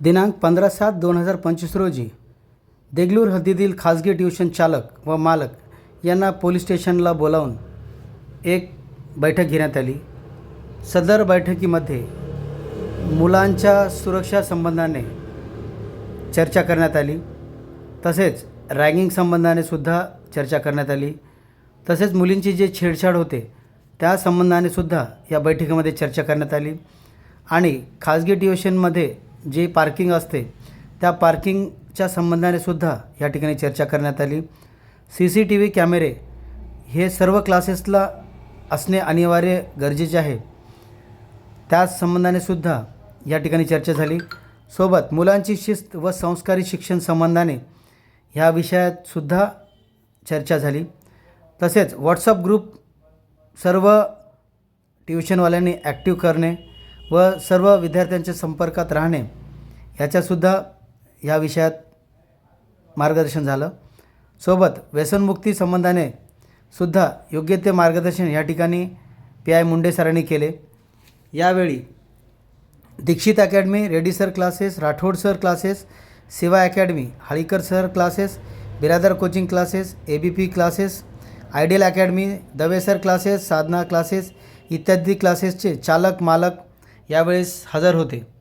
दिनांक पंधरा सात दोन हजार पंचवीस रोजी देगलूर हद्दीतील खाजगी ट्युशन चालक व मालक यांना पोलीस स्टेशनला बोलावून एक बैठक घेण्यात आली. सदर बैठकीमध्ये मुलांच्या सुरक्षा संबंधाने चर्चा करण्यात आली. तसेच रॅगिंग संबंधाने सुद्धा चर्चा करण्यात आली. तसेच मुलींची जे छेडछाड होते त्या संबंधाने सुद्धा या बैठकीमध्ये चर्चा करण्यात आली. आणि खाजगी ट्युशनमध्ये जे पार्किंग असते त्या पार्किंगच्या संबंधाने सुद्धा या ठिकाणी चर्चा करण्यात आली. सी सी टी व्ही कॅमेरे हे सर्व क्लासेसला असणे अनिवार्य गरजेचे आहे. त्याच संबंधाने सुद्धा या ठिकाणी चर्चा झाली. सोबत मुलांची शिस्त व संस्कारी शिक्षण संबंधाने ह्या विषयात सुद्धा चर्चा झाली. तसेच व्हॉट्सअप ग्रुप सर्व ट्युशनवाल्यांनी ॲक्टिव्ह करणे व सर्व विद्यार्थ्यांच्या संपर्कात राहणे ह्याच्यासुद्धा या विषयात मार्गदर्शन झालं. सोबत व्यसनमुक्ती संबंधाने सुद्धा योग्य ते मार्गदर्शन या ठिकाणी पी आय मुंडे सरांनी केले. यावेळी Dixit academy ready sir classes Rathod sir classes Seva academy Halikar sir classes Biradar coaching classes A B P classes ideal academy Dave sir classes Sadhana classes इत्यादी क्लासेसचे चालक मालक यावेळेस हजर होते.